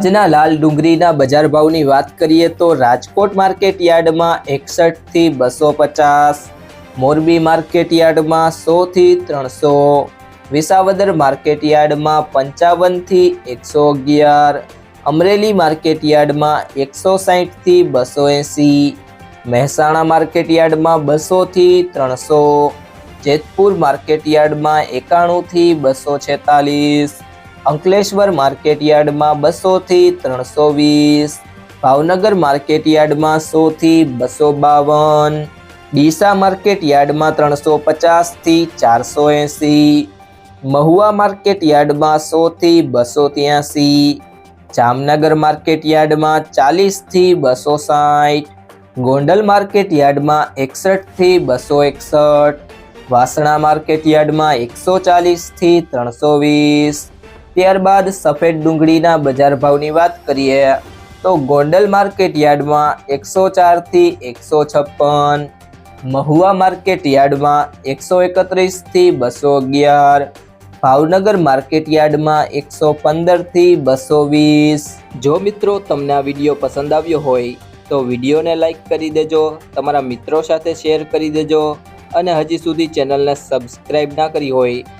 આજના લાલ ડુંગળીના બજાર ભાવની વાત કરીએ તો રાજકોટ માર્કેટ યાર્ડમાં એકસઠથી બસો પચાસ, મોરબી માર્કેટ યાર્ડમાં સોથી ત્રણસો, વિસાવદર માર્કેટ યાર્ડમાં પંચાવનથી એકસો અગિયાર, અમરેલી માર્કેટ યાર્ડમાં એકસો સાહીઠથી બસો એંસી, મહેસાણા માર્કેટ યાર્ડમાં બસોથી ત્રણસો, જેતપુર માર્કેટ યાર્ડમાં એકાણુંથી બસો છેતાલીસ અંકલેશ્વર માર્કેટ યાર્ડમાં બસો થી ત્રણસો વીસ, ભાવનગર માર્કેટ યાર્ડમાં સો થી બસો બાવન, ડીસા માર્કેટ યાર્ડમાં ત્રણસો પચાસથી ચારસો એંસી, મહુવા માર્કેટ યાર્ડમાં સો થી બસો ત્યાંસી, જામનગર માર્કેટ યાર્ડમાં ચાલીસથી બસો સાઠ, ગોંડલ માર્કેટ યાર્ડમાં એકસઠથી બસો એકસઠ, વાસણા માર્કેટ યાર્ડમાં એકસો ચાલીસથી ત્રણસો વીસ ત્યારબાદ સફેદ ડુંગળીના બજાર ભાવની વાત કરીએ, તો ગોંડલ માર્કેટ યાર્ડમાં એકસો ચારથી એકસો છપ્પન, મહુવા માર્કેટ યાર્ડમાં એકસો એકત્રીસથી બસો અગિયાર, ભાવનગર માર્કેટ યાર્ડમાં એકસો પંદરથી બસો વીસ. જો મિત્રો તમને આ વીડિયો પસંદ આવ્યો હોય, તો વિડીયોને લાઈક કરી દેજો, તમારા મિત્રો સાથે શેર કરી દેજો, અને હજી સુધી ચેનલને સબસ્ક્રાઈબ ના કરી હોય